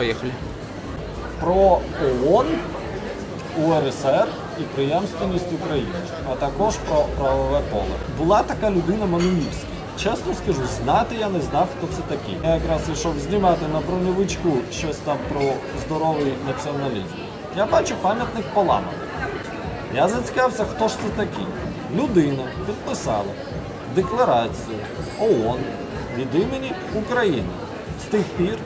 Поїхали. про ООН, УРСР і преємственність України, а також про правове поле. Була така людина Мануївський. Чесно скажу, знати я не знав, хто це такий. Я якраз йшов знімати на броневичку щось там про здоровий націоналізм. Я бачу пам'ятник поламаний. Я зацікавився, хто ж це такий. Людина підписала декларацію ООН від імені України. З тих пір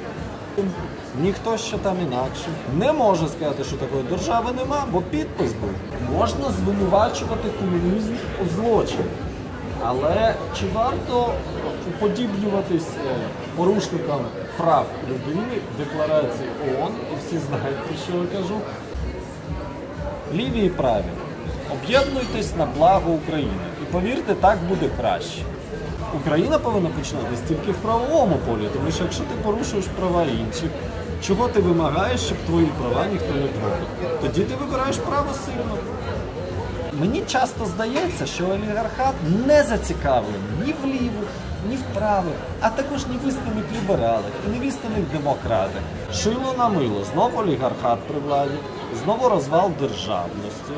ніхто ще там інакше не може сказати, що такої держави нема, бо підпис був. Можна звинувачувати комунізм у злочині. Але чи варто уподіблюватись е, порушникам прав людини декларації ООН, і всі знають, про що я кажу, ліві і праві. Об'єднуйтесь на благо України. І повірте, так буде краще. Україна повинна починатись тільки в правовому полі, тому що якщо ти порушуєш права інших, чого ти вимагаєш, щоб твої права ніхто не трогав? Тоді ти вибираєш право сильно. Мені часто здається, що олігархат не зацікавлений ні в лівих, ні в правих, а також ні в істинних лібералах і не в істинних демократах. Шило на мило, знову олігархат при владі, знову розвал державності.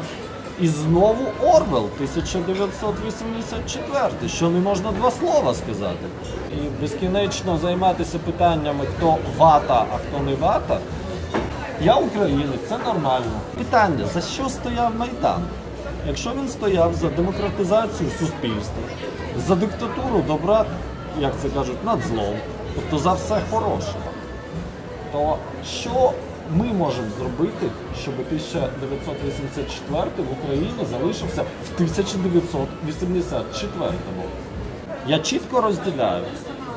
І знову Орвел 1984, що не можна два слова сказати. І безкінечно займатися питаннями, хто вата, а хто не вата. Я українець, це нормально. Питання: за що стояв Майдан? Якщо він стояв за демократизацію суспільства, за диктатуру добра, як це кажуть, над злом, тобто за все хороше, то що ми можемо зробити, щоб 1984 в Україні залишився в 1984-му? Я чітко розділяю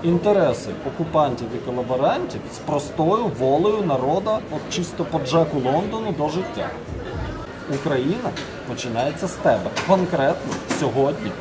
інтереси окупантів і колаборантів з простою волею народа, от чисто по Джеку Лондону до життя. Україна починається з тебе. Конкретно сьогодні